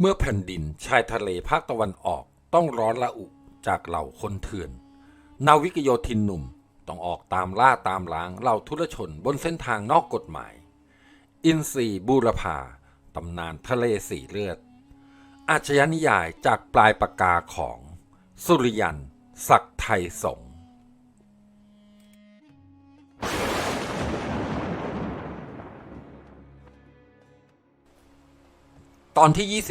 เมื่อแผ่นดินชายทะเลภาคตะวันออกต้องร้อนละอุจากเหล่าคนเถื่อน นาวิกโยธินหนุ่มต้องออกตามล่าตามล้างเหล่าทุรชนบนเส้นทางนอกกฎหมาย อินซีบูรพาตำนานทะเลสีเลือด อาชญานิยายจากปลายปากกาของ สุริยัน ศักดิ์ไทยสง ตอนที่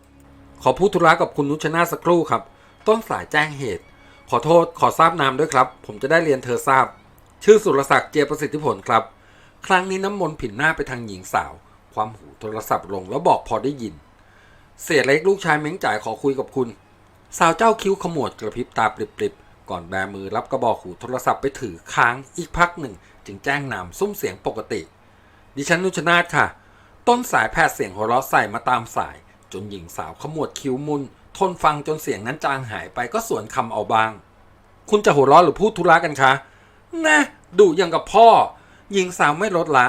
27 ขอพูดธุระกับคุณนุชนาสักครู่ครับ ต้นสายแจ้งเหตุ ขอโทษขอทราบนามด้วยครับ ผมจะได้เรียนเธอทราบ ชื่อสุรศักดิ์เจียประสิทธิผลครับ ครั้งนี้น้ำมนต์ผินหน้าไปทางหญิงสาว ความหูโทรศัพท์ลงแล้วบอกพอได้ยิน เสียเล็กลูกชายเม้งจ่ายขอคุยกับคุณ สาวเจ้าคิ้วขมวดกระพริบตาปริบๆก่อนแบมือรับกระบอกหูโทรศัพท์ไปถือค้างอีกพักหนึ่ง จึงแจ้งนามซุ้มเสียงปกติ ดิฉันนุชนาธค่ะ ต้นสายแพทย์เสียงหัวเราะใส่มาตามสาย จนหญิงสาวขมวดคิ้วมุนทนฟังจนเสียงนั้นจางหายไปก็สวนคำเอาบาง คุณจะหัวเราะหรือพูดธุระกันคะนะดุอย่างกับพ่อ หญิงสาวไม่ลดละ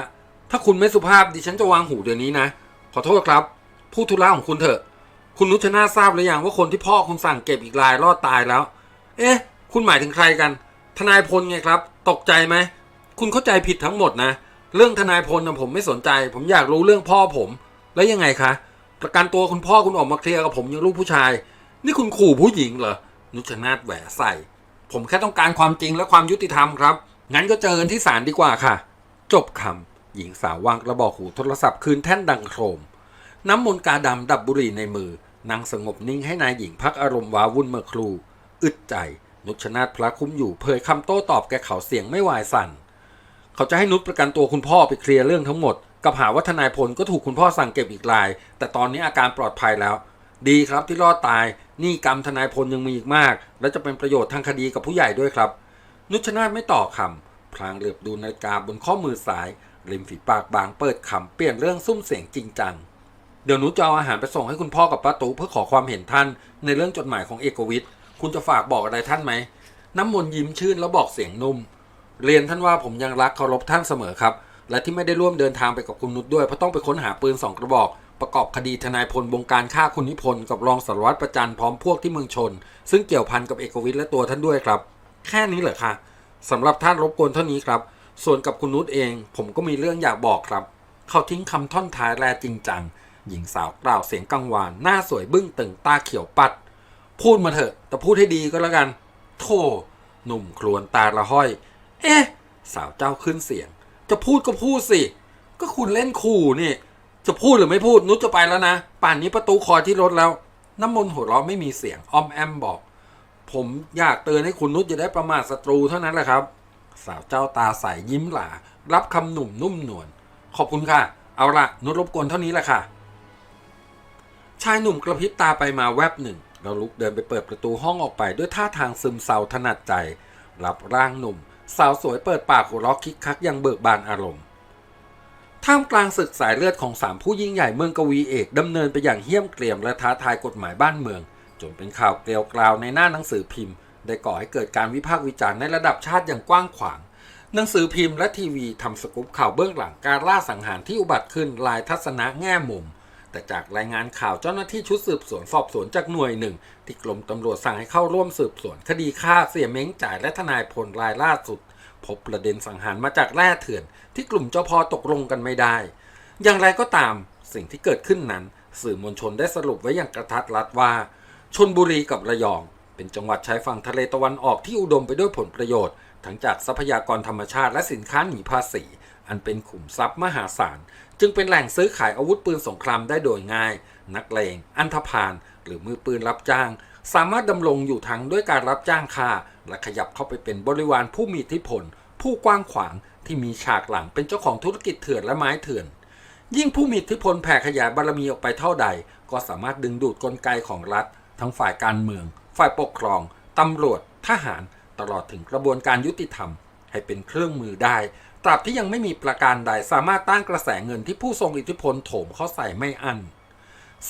ถ้าคุณไม่สุภาพดิฉันจะวางหูเดี๋ยวนี้นะ ขอโทษครับ พูดธุระของคุณเถอะ คุณนุชนาทราบหรือยังว่าคนที่พ่อคุณสั่งเก็บอีกรายรอดตายแล้ว เอ๊ะ คุณหมายถึงใครกัน ทนายพลไงครับ ตกใจไหม คุณเข้าใจผิดทั้งหมดนะเเรื่องทนายพลนะผมไม่สนใจ ผมอยากรู้เรื่องพ่อผม แล้วยังไงคะประกันตัวคุณพ่อคุณออกมาเคลียร์กับผมยังลูกผู้ชาย นี่คุณขู่ผู้หญิงเหรอนุชนาทแหวใส่ ผมแค่ต้องการความจริงและความยุติธรรมครับ งั้นก็เจอกันที่ศาลดีกว่าค่ะ จบคำหญิงสาววางกระบอกหูโทรศัพท์คืนแท่นดังโครม น้ำมนต์กาดำดับบุหรี่ในมือนั่งสงบนิ่งให้นายหญิงพักอารมณ์ว้าวุ่นเมื่อครู อึดใจ นุชนาทพระคุ้มอยู่เผยคำโต้ตอบแกเขาเสียงไม่วายสั่น เขาจะให้นุชประกันตัวคุณพ่อไปเคลียร์เรื่องทั้งหมด กับหาว่าทนายพลก็ถูกคุณพ่อสั่งเก็บอีกราย แต่ตอนนี้อาการปลอดภัยแล้ว ดีครับที่รอดตายนี่กรรมทนายพลยังมีอีกมาก และจะเป็นประโยชน์ทางคดีกับผู้ใหญ่ด้วยครับ นุชนาไม่ต่อคำพลางเหลือบดูนาฬิกาบนข้อมือซ้ายริมฝีปากบางเปิดคำเปลี่ยนเรื่องซุ้มเสียงจริงจังเดี๋ยวหนูจะเอาอาหารไปส่งให้คุณพ่อกับป้าตูเพื่อขอความเห็นท่าน ในเรื่องจดหมายของเอกวิทย์ คุณจะฝากบอกอะไรท่านไหม น้ำมนต์ยิ้มชื่นแล้วบอกเสียงนุ่ม เรียนท่านว่าผมยังรักเคารพท่านเสมอครับ และที่ไม่ได้ร่วมเดินทางไปกับคุณนุชด้วยเพราะต้องไปค้นหาปืนสองกระบอก ประกอบคดีทนายพลบงการฆ่าคุณนิพนธ์กับรองสารวัตรประจันพร้อมพวกที่เมืองชน ซึ่งเกี่ยวพันกับเอกวิทย์และตัวท่านด้วยครับ แค่นี้เหรอคะสำหรับท่านรบกวนเท่านี้ครับ ส่วนกับคุณนุชเอง ผมก็มีเรื่องอยากบอกครับ เขาทิ้งคำท่อนท้ายแลจริงจังหญิงสาวกล่าวเสียงกังวานหน้าสวยบึ้งตึงตาเขียวปัด พูดมาเถอะ แต่พูดให้ดีก็แล้วกัน โธ่หนุ่มครวนตาละห้อย เอ๊ะสาวเจ้าขึ้นเสียง จะพูดก็พูดสิ ก็คุณเล่นขู่นี่ จะพูดหรือไม่พูดนุชจะไปแล้วนะ ป่านนี้ประตูคอที่รถแล้ว น้ำมนต์หัวเราะไม่มีเสียงอ้อมแอมบอก ผมอยากเตือนให้คุณนุชจะได้ประมาทศัตรูเท่านั้นแหละครับ สาวเจ้าตาใสยิ้มหลา รับคำหนุ่มนุ่มนวล ขอบคุณค่ะ เอาละนุชรบกวนเท่านี้แหละค่ะ ชายหนุ่มกระพริบตาไปมาแวบหนึ่ง แล้วลุกเดินไปเปิดประตูห้องออกไปด้วยท่าทางซึมเศร้าถนัดใจ รับร่างหนุ่ม สาวสวยเปิดปากหัวเราะคิกคักอยังเบิกบานอารมณ์ ท่ามกลางศึกสายเลือดของสามผู้ยิ่งใหญ่เมืองกวีเอกดำเนินไปอย่างเหี้ยมเกรียมและท้าทายกฎหมายบ้านเมือง จนเป็นข่าวเกลียวกราวในหน้าหนังสือพิมพ์ ได้ก่อให้เกิดการวิพากษ์วิจารณ์ในระดับชาติอย่างกว้างขวาง หนังสือพิมพ์และทีวีทำสกู๊ปข่าวเบื้องหลังการล่าสังหารที่อุบัติขึ้นลายทัศนะแง่มุม แต่จากรายงานข่าวเจ้าหน้าที่ชุดสืบสวนสอบสวนจากหน่วยหนึ่งที่กรมตำรวจสั่งให้เข้าร่วมสืบสวน คดีฆ่าเสียเม้งจ่ายและทนายพลรายล่าสุด พบประเด็นสังหารมาจากแร่เถื่อน ที่กลุ่มเจ้าพ่อตกลงกันไม่ได้ อย่างไรก็ตามสิ่งที่เกิดขึ้นนั้น สื่อมวลชนได้สรุปไว้อย่างกระทัดรัดว่าชนบุรีกับระยอง เป็นจังหวัดชายฝั่งทะเลตะวันออกที่อุดมไปด้วยผลประโยชน์ ทั้งจากทรัพยากรธรรมชาติและสินค้าหนีภาษี อันเป็นขุมทรัพย์มหาศาล จึงเป็นแหล่งซื้อขายอาวุธปืนสงครามได้โดยง่าย นักเลง อันธพาล หรือมือปืนรับจ้าง สามารถดำรงอยู่ทั้งด้วยการรับจ้างฆ่า และขยับเข้าไปเป็นบริวารผู้มีอิทธิพล ผู้กว้างขวางที่มีฉากหลังเป็นเจ้าของธุรกิจเถื่อนและไม้เถื่อน ยิ่งผู้มีอิทธิพลแผ่ขยายบารมีออกไปเท่าใด ก็สามารถดึงดูดกลไกของรัฐ ทั้งฝ่ายการเมือง ฝ่ายปกครองตำรวจ ทหาร ตลอดถึงกระบวนการยุติธรรม ให้เป็นเครื่องมือได้ ตราบที่ยังไม่มีประการใดสามารถต้านกระแสเงินที่ผู้ทรงอิทธิพลโถมเข้าใส่ไม่อั้น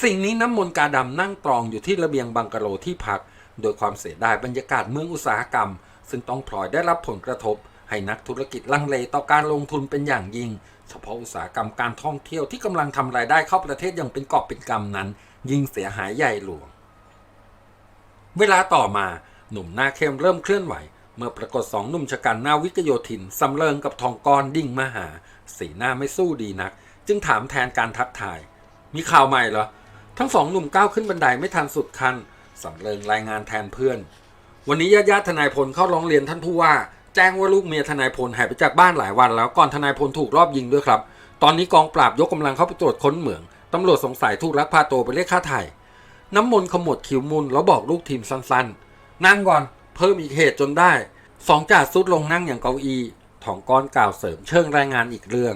สิ่งนี้น้ำมนต์กาดำนั่งตรองอยู่ที่ระเบียงบังกะโลที่พัก โดยความเสียดายบรรยากาศเมืองอุตสาหกรรม ซึ่งต้องพลอยได้รับผลกระทบ ให้นักธุรกิจลังเลต่อการลงทุนเป็นอย่างยิ่ง เฉพาะอุตสาหกรรมการท่องเที่ยวที่กำลังทำรายได้เข้าประเทศอย่างเป็นกอบเป็นกำนั้น ยิ่งเสียหายใหญ่หลวง เวลาต่อมาหนุ่มหน้าเข้มเริ่มเคลื่อนไหว เมื่อปรากฏสองหนุ่มชะกันหน้าวิกโยธินสำเริงกับทองกรดิ่งมาหา สีหน้าไม่สู้ดีนัก จึงถามแทนการทักทาย มีข่าวใหม่เหรอ ทั้งสองหนุ่มก้าวขึ้นบันไดไม่ทันสุดคันสำเริงรายงานแทนเพื่อน วันนี้ญาติญาติทนายพลเข้าร้องเรียนท่านผู้ว่า แจ้งว่าลูกเมียทนายพลหายไปจากบ้านหลายวันแล้วก่อนทนายพลถูกรอบยิงด้วยครับ ตอนนี้กองปราบยกกำลังเข้าไปตรวจค้นเหมืองตำรวจสงสัยถูกลักพาตัวไปเรียกค่าไถ่น้ำมนต์ขมวดคิ้วมุนแล้วบอกลูกทีมสั้นๆนั่งก่อน เพิ่มอีกเหตุจนได้สองจ่าสุดลงนั่งอย่างเก้าอี้ถองก้อนกล่าวเสริมเชิงรายงานอีกเรื่อง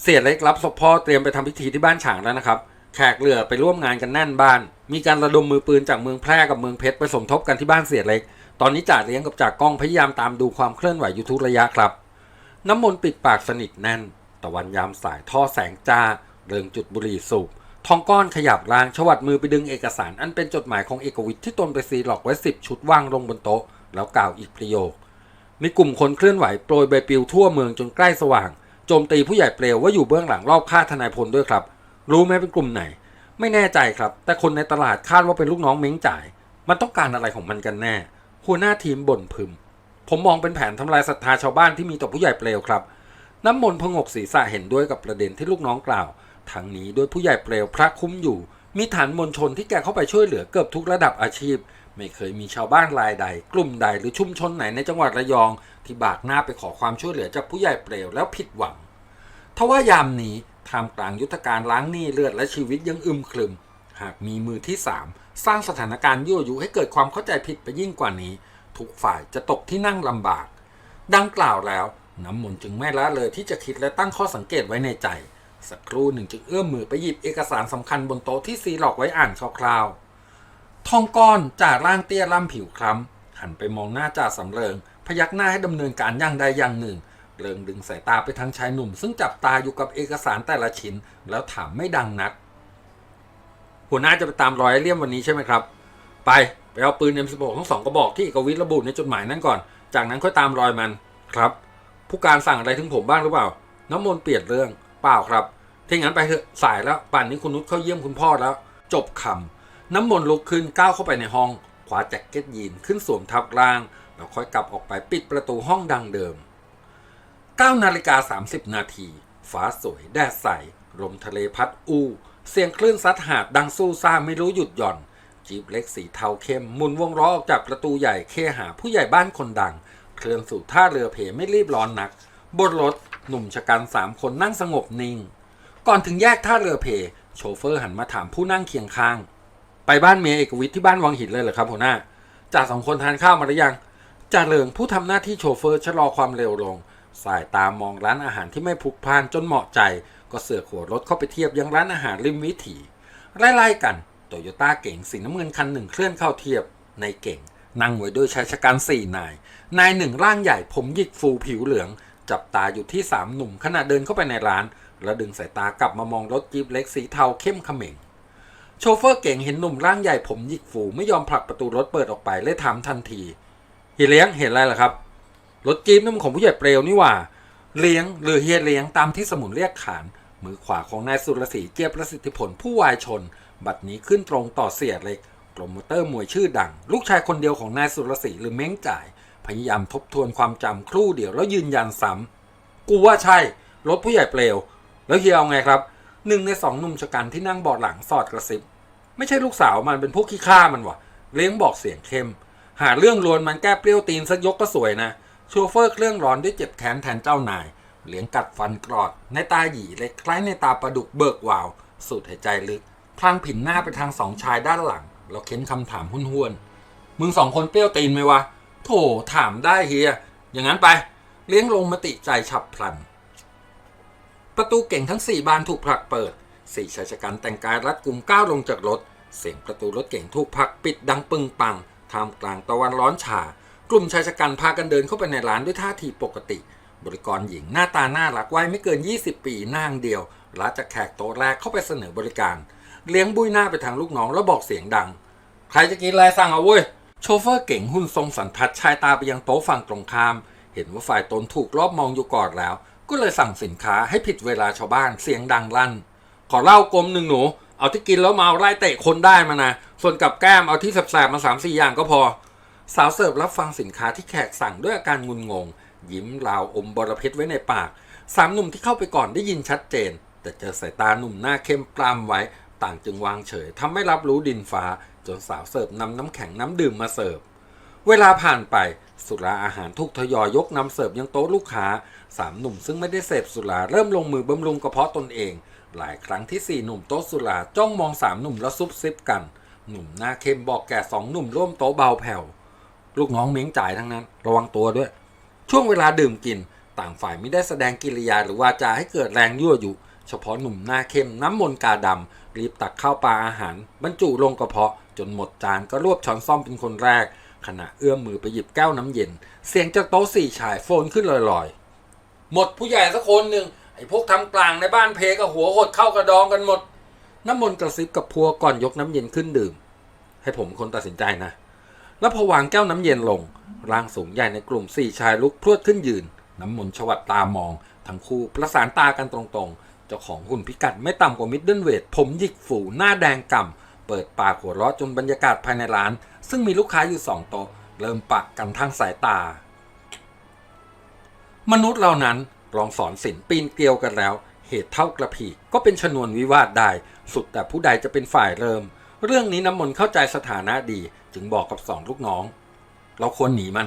เสียเล็กรับศพพ่อเตรียมไปทำพิธีที่บ้านฉางแล้วนะครับ แขกเรือไปร่วมงานกันแน่นบ้าน มีการระดมมือปืนจากเมืองแพร่กับเมืองเพชรไปสมทบกันที่บ้านเสียเล็ก ตอนนี้จ่าเลี้ยงกับจ่ากล้องพยายามตามดูความเคลื่อนไหวอยู่ทุกระยะครับ น้ำมนต์ปิดปากสนิทแน่น ตะวันยามสายท่อแสงจ้า เริงจุดบุหรี่สูบ ทองก้อนขยับรางชวัดมือไปดึงเอกสาร อันเป็นจดหมายของเอกวิทย์ที่ตนไปซีหลอกไว้สิบชุดวางลงบนโต๊ะ แล้วกล่าวอีกประโยค มีกลุ่มคนเคลื่อนไหวโปรยใบปลิวทั่วเมืองจนใกล้สว่างโจมตีผู้ใหญ่เปลวว่าอยู่เบื้องหลังรอบฆ่าทนายพลด้วยครับ รู้ไหมเป็นกลุ่มไหน ไม่แน่ใจครับ แต่คนในตลาดคาดว่าเป็นลูกน้องเม้งจ่าย มันต้องการอะไรของมันกันแน่หัวหน้าทีมบ่นพึม ผมมองเป็นแผนทำลายศรัทธาชาวบ้านที่มีต่อผู้ใหญ่เปลวครับ น้ำมนต์พงกศีรษะเห็นด้วยกับประเด็นที่ลูกน้องกล่าว ทั้งนี้ด้วยผู้ใหญ่เปลวพระคุ้มอยู่ มีฐานมวลชนที่แกเข้าไปช่วยเหลือเกือบทุกระดับอาชีพ ไม่เคยมีชาวบ้านรายใด กลุ่มใดหรือชุมชนไหนในจังหวัดระยอง ที่บากหน้าไปขอความช่วยเหลือจากผู้ใหญ่เปลวแล้วผิดหวังทว่ายามนี้ท่ามกลางยุทธการล้างหนี้เลือดและชีวิตยังอึมครึม หากมีมือที่สามสร้างสถานการณ์ยั่วยุให้เกิดความเข้าใจผิดไปยิ่งกว่านี้ ทุกฝ่ายจะตกที่นั่งลำบาก ดังกล่าวแล้วน้ำมนต์จึงไม่ละเลยที่จะคิดและตั้งข้อสังเกตไว้ในใจ สักครู่หนึ่งจึงเอื้อมมือไปหยิบเอกสารสำคัญบนโต๊ะที่ซีหลอกไว้อ่านคร่าวๆ ทองก้อนจ่าร่างเตี้ยล่ำผิวคล้ำหันไปมองหน้าจ่าสำเริง พยักหน้าให้ดำเนินการอย่างใดอย่างหนึ่ง เริงดึงสายตาไปทางชายหนุ่ม ซึ่งจับตาอยู่กับเอกสารแต่ละชิ้น แล้วถามไม่ดังนัก หัวหน้าจะไปตามรอยไอ้เลี่ยมวันนี้ใช่ไหมครับ ไปไปเอาปืน M16 ทั้งสองกระบอกที่เอกวิทย์ระบุในจดหมายนั้นก่อน จากนั้นค่อยตามรอยมัน ครับ ผู้การสั่งอะไรถึงผมบ้างหรือเปล่า น้ำมนต์เปลี่ยนเรื่อง เปล่าครับ ถ้างั้นไปเถอะสายแล้วป่านนี้คุณนุชเข้าเยี่ยมคุณพ่อแล้ว จบคำน้ำมนต์ลุกขึ้นก้าวเข้าไปในห้องขวาแจ็คเก็ตยีนขึ้นสวมทับร่าง แล้วค่อยกลับออกไปปิดประตูห้องดังเดิม9นาฬิกา30 นาทีฟ้าสวยแดดใสลมทะเลพัดอู้ เสียงคลื่นซัดหาดดังสู้ซ่าไม่รู้หยุดหย่อน จีบเล็กสีเทาเข้มหมุนวงล้อออกจากประตูใหญ่เคหาผู้ใหญ่บ้านคนดัง เคลื่อนสู่ท่าเรือเพไม่รีบร้อนนัก บนรถหนุ่มชะกันสามคนนั่งสงบนิ่ง ก่อนถึงแยกท่าเรือเพ โชเฟอร์หันมาถามผู้นั่งเคียงข้าง ไปบ้านเมียเอกวิทย์ที่บ้านวังหินเลยเหรอครับหัวหน้าจ่าสองคนทานข้าวมาหรือยังจ่าเหลิงผู้ทำหน้าที่โชเฟอร์ชะลอความเร็วลง สายตามองร้านอาหารที่ไม่พุกพานจนเหมาะใจ ก็เสือกหัวรถเข้าไปเทียบยังร้านอาหารริมวิถีไล่ๆกันโตโยต้าเก๋งสีน้ำเงินคันหนึ่งเคลื่อนเข้าเทียบในเก่ง นั่งไว้ด้วยชายชะกันสี่นาย นายหนึ่งร่างใหญ่ผมหยิกฟูผิวเหลือง จับตาอยู่ที่สามหนุ่มขณะเดินเข้าไปในร้าน แล้วดึงสายตากลับมามองรถจีบเล็กสีเทาเข้มเขม็งโชเฟอร์เก่งเห็นหนุ่มร่างใหญ่ผมหยิกฟูไม่ยอมผลักประตูรถเปิดออกไปเลยถามทันทีเฮียเลี้ยงเห็นอะไรล่ะครับ รถจี๊ปนั่นมันของผู้ใหญ่เปลวนี่ว่า เลี้ยงหรือเฮียเลี้ยงตามที่สมุนเรียกขาน มือขวาของนายสุรศรีเจียบประสิทธิผลผู้วายชน บัดนี้ขึ้นตรงต่อเสียเล็กโปรโมเตอร์มวยชื่อดัง ลูกชายคนเดียวของนายสุรศรีหรือเม้งจ่าย พยายามทบทวนความจำครู่เดียวแล้วยืนยันซ้ำกูว่าใช่ รถผู้ใหญ่เปลว แล้วเฮียเอาไงครับหนึ่งในสองหนุ่มชะกันที่นั่งเบาะหลังสอดกระซิบ ไม่ใช่ลูกสาวมันเป็นพวกขี้ข้ามันวะเลี้ยงบอกเสียงเข้ม หาเรื่องลวนมันแก้เปรี้ยวตีนสักยกก็สวยนะโชเฟอร์เครื่องร้อนด้วยเจ็บแค้นแทนเจ้านายเลี้ยงกัดฟันกรอด ในตาหยีเล็กคล้ายในตาปลาดุกเบิกวาว สูดหายใจลึกพลางผินหน้าไปทางสองชายด้านหลังแล้วเค้นคำถามห้วน มึงสองคนเปรี้ยวตีนไหมวะ โถถามได้เฮีย อย่างนั้นไป เลี้ยงลงมติใจฉับพลัน ประตูเก่งทั้งสี่บานถูกผลักเปิด สี่ชายชะกันแต่งกายรัดกลุ่มก้าวลงจากรถ เสียงประตูรถเก่งถูกผลักปิดดังปึงปังท่ามกลางตะวันร้อนฉา กลุ่มชายชะกันพากันเดินเข้าไปในร้านด้วยท่าทีปกติ บริกรหญิงหน้าตาน่ารักวัยไม่เกิน 20 ปีนางเดียวรับจากแขกโต๊ะแรกเข้าไปเสนอบริการ เลี้ยงบุ้ยหน้าไปทางลูกน้องแล้วบอกเสียงดัง ใครจะกินอะไรสั่งเอาเว้ย โชเฟอร์เก่งหุ่นทรงสันทัดชายตาไปยังโต๊ะฝั่งตรงข้าม เห็นว่าฝ่ายตนถูกรอบมองอยู่ก่อนแล้ว ก็เลยสั่งสินค้าให้ผิดเวลาชาวบ้านเสียงดังลั่น ขอเหล้ากลมหนึ่งหนู เอาที่กินแล้วเมาไล่เตะคนได้มานะ ส่วนกับแก้มเอาที่แสบๆมาสามสี่อย่างก็พอ สาวเสิร์ฟรับฟังสินค้าที่แขกสั่งด้วยอาการงุนงง ยิ้มราวอมบรเพชรไว้ในปากสามหนุ่มที่เข้าไปก่อนได้ยินชัดเจน แต่เจอสายตาหนุ่มหน้าเข้มปรามไว้ ต่างจึงวางเฉยทำไม่รับรู้ดินฟ้า จนสาวเสิร์ฟนำน้ำแข็งน้ำดื่มมาเสิร์ฟเวลาผ่านไป สุราอาหารถูกทยอยยกนำเสิร์ฟยังโต๊ะลูกค้าสามหนุ่มซึ่งไม่ได้เสพสุราเริ่มลงมือบำรุงกระเพาะตนเอง หลายครั้งที่สี่หนุ่มโต๊ะสุราจ้องมองสามหนุ่มแล้วซุบซิบกัน หนุ่มหน้าเข้มบอกแก่สองหนุ่มร่วมโต๊ะเบาแผ่วลูกน้องเม้งจ่ายทั้งนั้น ระวังตัวด้วย ช่วงเวลาดื่มกิน ต่างฝ่ายไม่ได้แสดงกิริยาหรือวาจาให้เกิดแรงยั่วยุเฉพาะหนุ่มหน้าเข้มน้ำมนกาดำรีบตักข้าวปลาอาหาร บรรจุลงกระเพาะจนหมดจานก็รวบช้อนซ่อมเป็นคนแรก ขณะเอื้อมมือไปหยิบแก้วน้ำเย็น เสียงจากโต๊ะสี่ชายโฟนขึ้นลอยๆ หมดผู้ใหญ่สักคนหนึ่งไอ้พวกทำกลางในบ้านเพกับหัวหดเข้ากระดองกันหมด น้ำมนต์กระซิบกับพัวก่อนยกน้ำเย็นขึ้นดื่ม ให้ผมคนตัดสินใจนะ แล้วพอวางแก้วน้ำเย็นลง ร่างสูงใหญ่ในกลุ่มสี่ชายลุกพรวดขึ้นยืน น้ำมนต์ชวัดตามอง ทั้งคู่ประสานตากันตรงๆ เจ้าของหุ่นพิกัดไม่ต่ำกว่ามิดเดิลเวทผมหยิกฝูหน้าแดงก่ำ เปิดปากหัวเราะจนบรรยากาศภายในร้าน ซึ่งมีลูกค้าอยู่สองโต๊ะ เริ่มปะกันทางสายตา มนุษย์เหล่านั้นลองสอนศิลปีนเกลียวกันแล้ว เหตุเท่ากระพีก็เป็นชนวนวิวาทได้ สุดแต่ผู้ใดจะเป็นฝ่ายเริ่ม เรื่องนี้น้ำมนต์เข้าใจสถานะดี จึงบอกกับสองลูกน้อง เราควรหนีมัน